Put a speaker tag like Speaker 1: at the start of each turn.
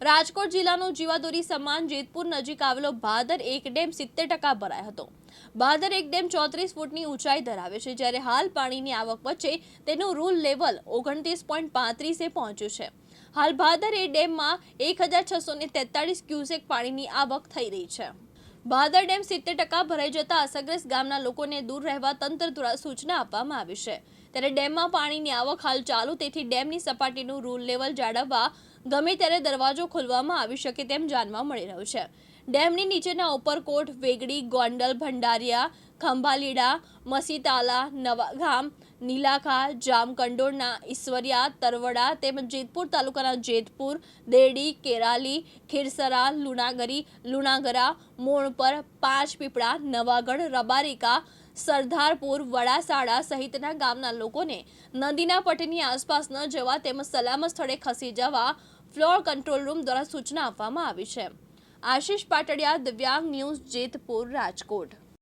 Speaker 1: રાજકોટ જિલ્લાનું જીવાદોરી સમાન જેતપુર નજીક આવેલો ભાદર એક ડેમ સિત્તેર ટકા ભરાયો હતો. ભાદર એક ડેમ ચોત્રીસ ફૂટની ઊંચાઈ ધરાવે છે, જ્યારે હાલ પાણીની આવક વચ્ચે તેનું રૂલ લેવલ ઓગણત્રીસ પોઈન્ટ પાંત્રીસે પહોંચ્યું છે. હાલ ભાદર એ ડેમમાં એક હજાર છસો ને તેતાળીસ ક્યુસેક પાણીની આવક થઈ રહી છે. ભાદર ડેમ સિત્તેર ટકા ભરાઈ જતા અસરગ્રસ્ત ગામના લોકોને દૂર રહેવા તંત્ર દ્વારા સૂચના આપવામાં આવી છે. ત્યારે ડેમમાં પાણીની આવક હાલ ચાલુ, તેથી ડેમની સપાટીનું રૂલ લેવલ જાળવવા ગમે ત્યારે દરવાજો ખોલવામાં આવી શકે તેમ જાણવા મળી રહ્યું છે. ડેમની નીચેના ઉપરકોટ, વેગડી, ગોંડલ, ભંડારિયા, ખંભાલીડા, મસીતાલા, નવાગામ, નીલાખા, જામકંડોળના, ઈશ્વરિયા, તરવડા તેમજ જેતપુર તાલુકાના જેતપુર દેરડી કેરાલી, ખીરસરા, લુણાગરી, લુણાગરા, મોણપર, પાંચપીપળા, નવાગઢ, રબારિકા સરદારપુર વડાસાડા સહિતના ગામના લોકોને નદીના પટની આસપાસ ન જવા તેમજ સલામત સ્થળે ખસી જવા ફ્લોર કંટ્રોલ રૂમ દ્વારા સૂચના આપવામાં આવી છે. આશીષ પાટડિયા દિવ્યાંગ ન્યૂઝ જેતપુર રાજકોટ.